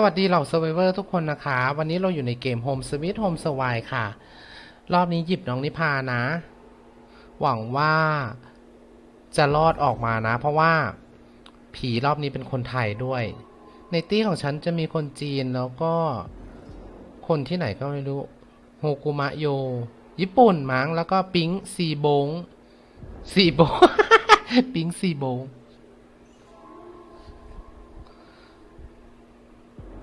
สวัสดีเหล่า Survivor ทุกคนนะคะ วันนี้เราอยู่ในเกม Home Sweet Home Survive ค่ะ รอบนี้หยิบน้องนิพานะ หวังว่าจะรอดออกมานะ เพราะว่าผีรอบนี้เป็นคนไทยด้วย ในตี้ของฉันจะมีคนจีนแล้วก็คนที่ไหนก็ไม่รู้ โฮกุมะโย ญี่ปุ่นมั้งแล้วก็ปิงซีบงซีบง ปิงซีบง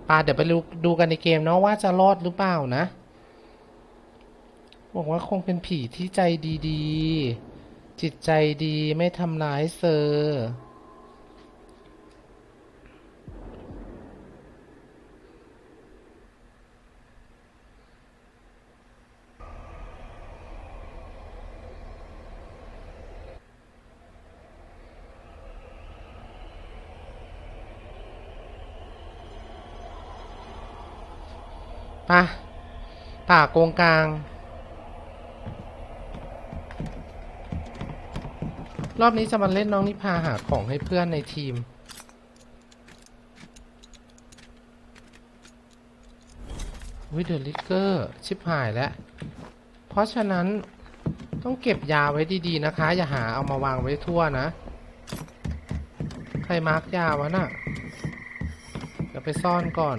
ปาเดี๋ยวไปดูดูกันในเกมเนาะว่าจะรอดหรือเปล่านะบอกว่าคงเป็นผีที่ใจดีๆ จิตใจดีไม่ทำร้ายเซอร์ ปะป่าโกงกลาง รอบนี้จะมาเล่นน้องนิพาหาของให้เพื่อนในทีม วิเดอร์ลิเกอร์ ชิบหายแล้ว เพราะฉะนั้นต้องเก็บยาไว้ดีๆนะคะ อย่าหาเอามาวางไว้ทั่วนะ ใครมาร์กยาวะน่ะเดี๋ยวไปซ่อนก่อน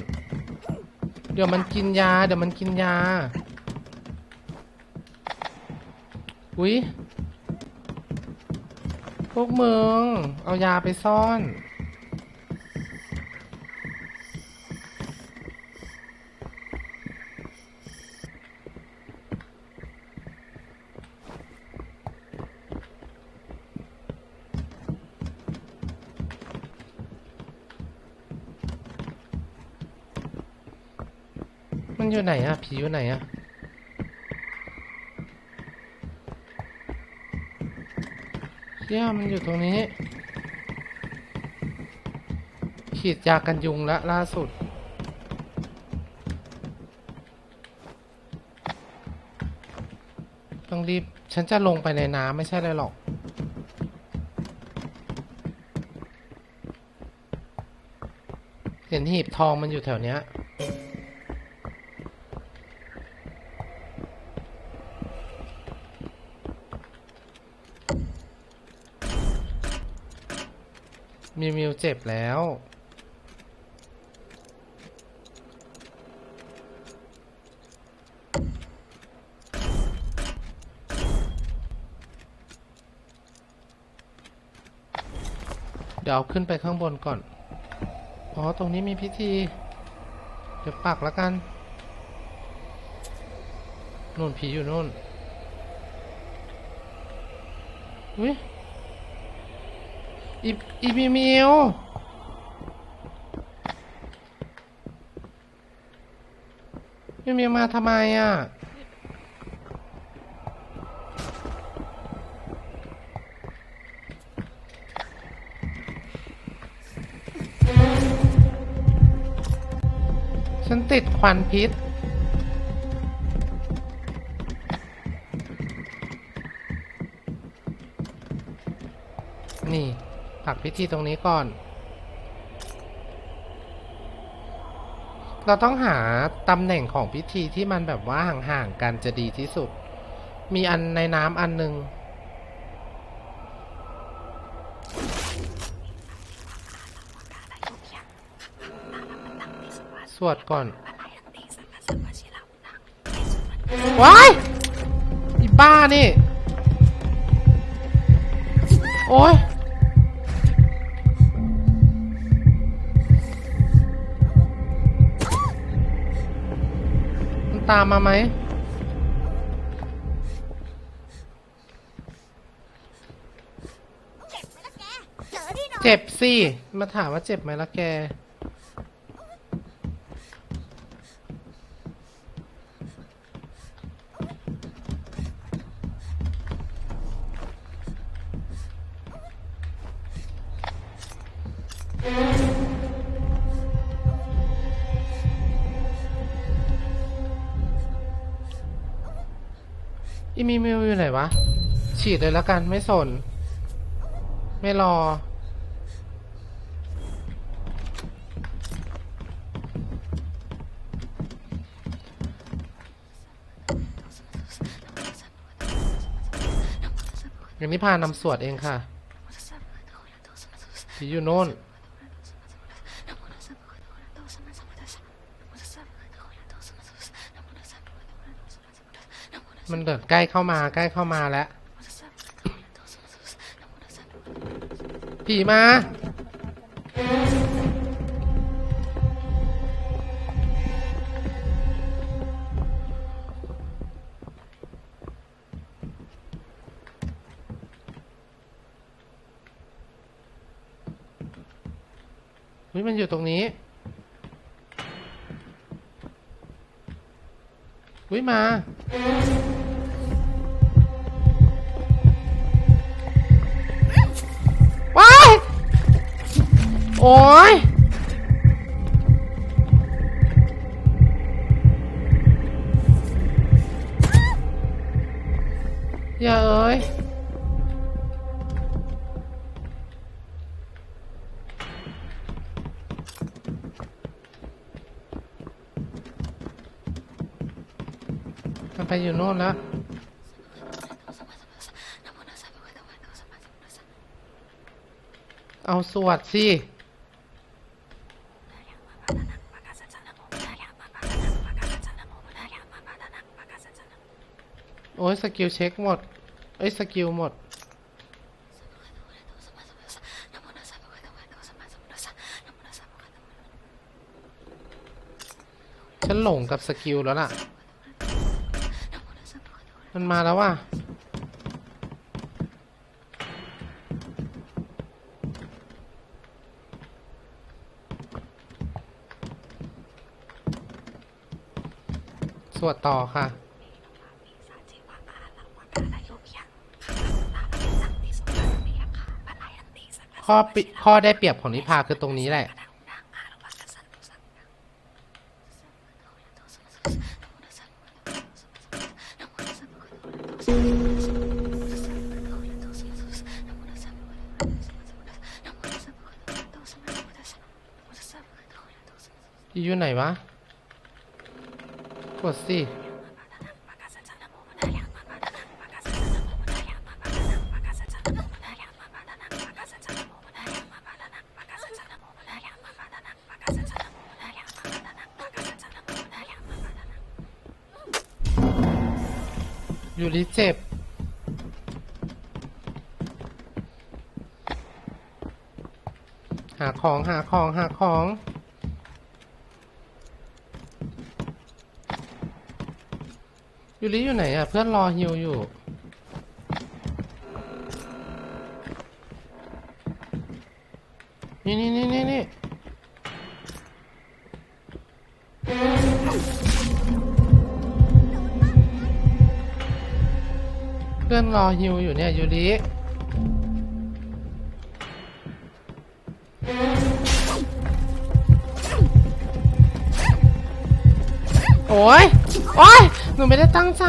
เดี๋ยวมันกินยา เดี๋ยวมันกินยา อุ๊ย พวกมึง เอายาไปซ่อน มันอยู่ไหนอะผีอยู่ไหนอะเชี่ยมันอยู่ตรงนี้ ขีดยากันยุงละล่าสุด ต้องรีบ ฉันจะลงไปในน้ำไม่ใช่เลยหรอกเห็นหีบทองมันอยู่แถวเนี้ย มิวมิวเจ็บแล้ว เดี๋ยวเอาขึ้นไปข้างบนก่อน อ๋อ ตรงนี้มีพิธี เดี๋ยวปักแล้วกันนู่นผีอยู่นู่นอุ้ย อีอีมิมิวมิมิวมาทำไมอะฉันติดควันพิษ ปักพิธีตรงนี้ก่อน เราต้องหาตำแหน่งของพิธีที่มันแบบว่าห่างๆกันจะดีที่สุด มีอันในน้ำอันหนึ่งสวดก่อนว้ายอีบ้านี่ โอ้ย ตามมาไหม เจ็บสิ มาถามว่าเจ็บไหมล่ะแก อีมีมิวอยู่ไหนวะ ฉีดเลยแล้วกันไม่สน ไม่รอ อย่างนี้พานำสวดเองค่ะที่อยู่โน่น มันเดินใกล้เข้ามาใกล้เข้ามาแล้วผีมาเฮ้ยมันอยู่ตรงนี้เฮ้ยมา อ้ยอย่าเอ้ยมันไปอยู่โน่นแล้ว เอาสวดสิ โอ้ยสกิลเช็คหมด เอ้ยสกิลหมด ฉันหลงกับสกิลแล้วล่ะ มันมาแล้วว่ะสวดต่อค่ะ ข้อปิข้อได้เปรียบของนิพาคือตรงนี้แหละ อยู่ไหนวะ กดสิ อยู่ริเจ็บ หาของหาของหาของยูริอยู่ไหนอะ เพื่อนรอฮิวอยู่ เพื่อนรอฮิวอยู่เนี่ยยูริโอ้ย โอ้ย หนูไม่ได้ตั้งใจ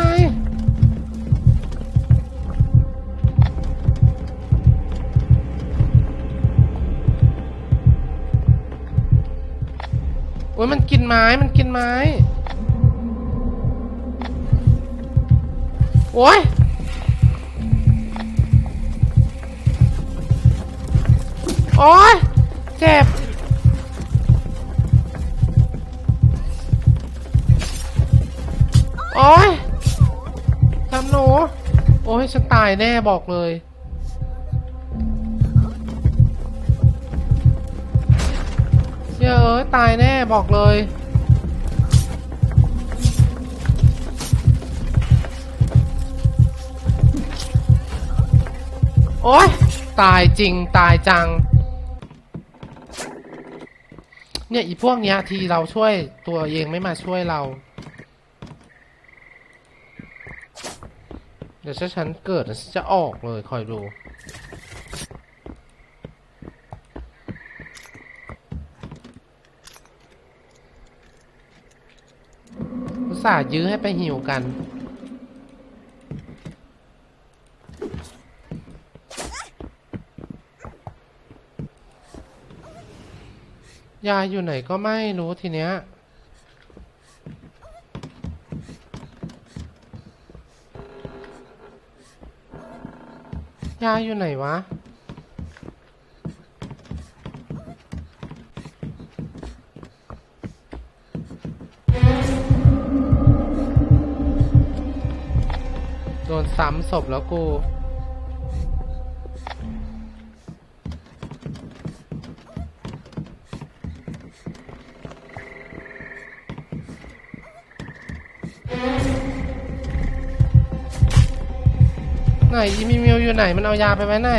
โอ้ยมันกินไม้ มันกินไม้ โอ้ย โอ้ยเจ็บ โอ้ยทำหนู โอ้ยฉันตายแน่บอกเลย เยเอ้ตายแน่บอกเลยโอ้ยตายจริง ตายจัง เนี่ยอีพวกเนี้ยทีเราช่วยตัวเองไม่มาช่วยเรา เดี๋ยวถ้าฉันเกิดฉันจะออกเลยคอยดู อุตส่าห์ยื้อให้ไปหิวกัน ยายอยู่ไหนก็ไม่รู้ทีเนี้ย ยาอยู่ไหนวะ โดนซ้ำศพแล้วกู นอีมีมิวอยู่ไหนมันเอายาไปไว้ไหน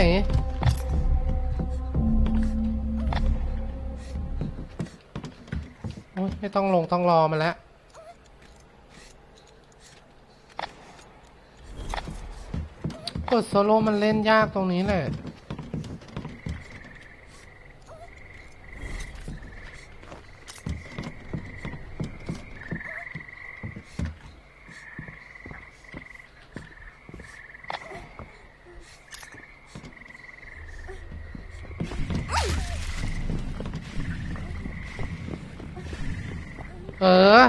โอ๊ยไม่ต้องลงต้องรอมันแล้วกดโซโล่มันเล่นยากตรงนี้แหละ เออ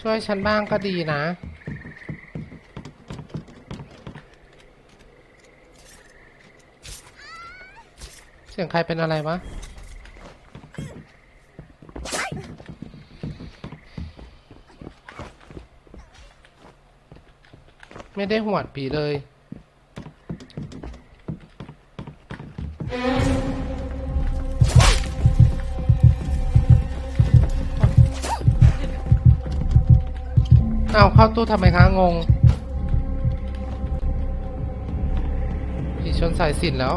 ช่วยฉันบ้างก็ดีนะ เสียงใครเป็นอะไรวะไม่ได้หวดผีเลย เอาเข้าตู้ทำไมคะงงผีชนสายสินแล้ว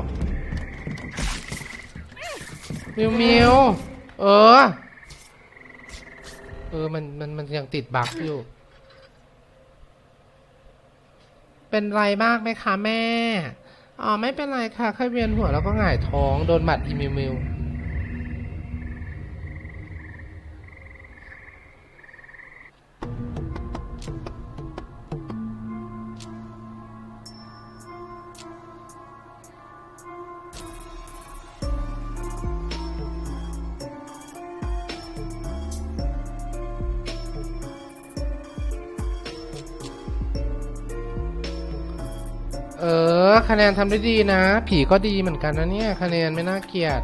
มิวมิวเออ เออ มัน มัน มันยังติดบั๊กอยู่ เป็นไรมากไหมคะแม่ อ๋อ ไม่เป็นไรค่ะแค่เวียนหัวแล้วก็หงายท้อง โดนหมัดอีมิวมิว คะแนนทำได้ดีนะ ผีก็ดีเหมือนกันนะเนี่ย คะแนนไม่น่าเกลียด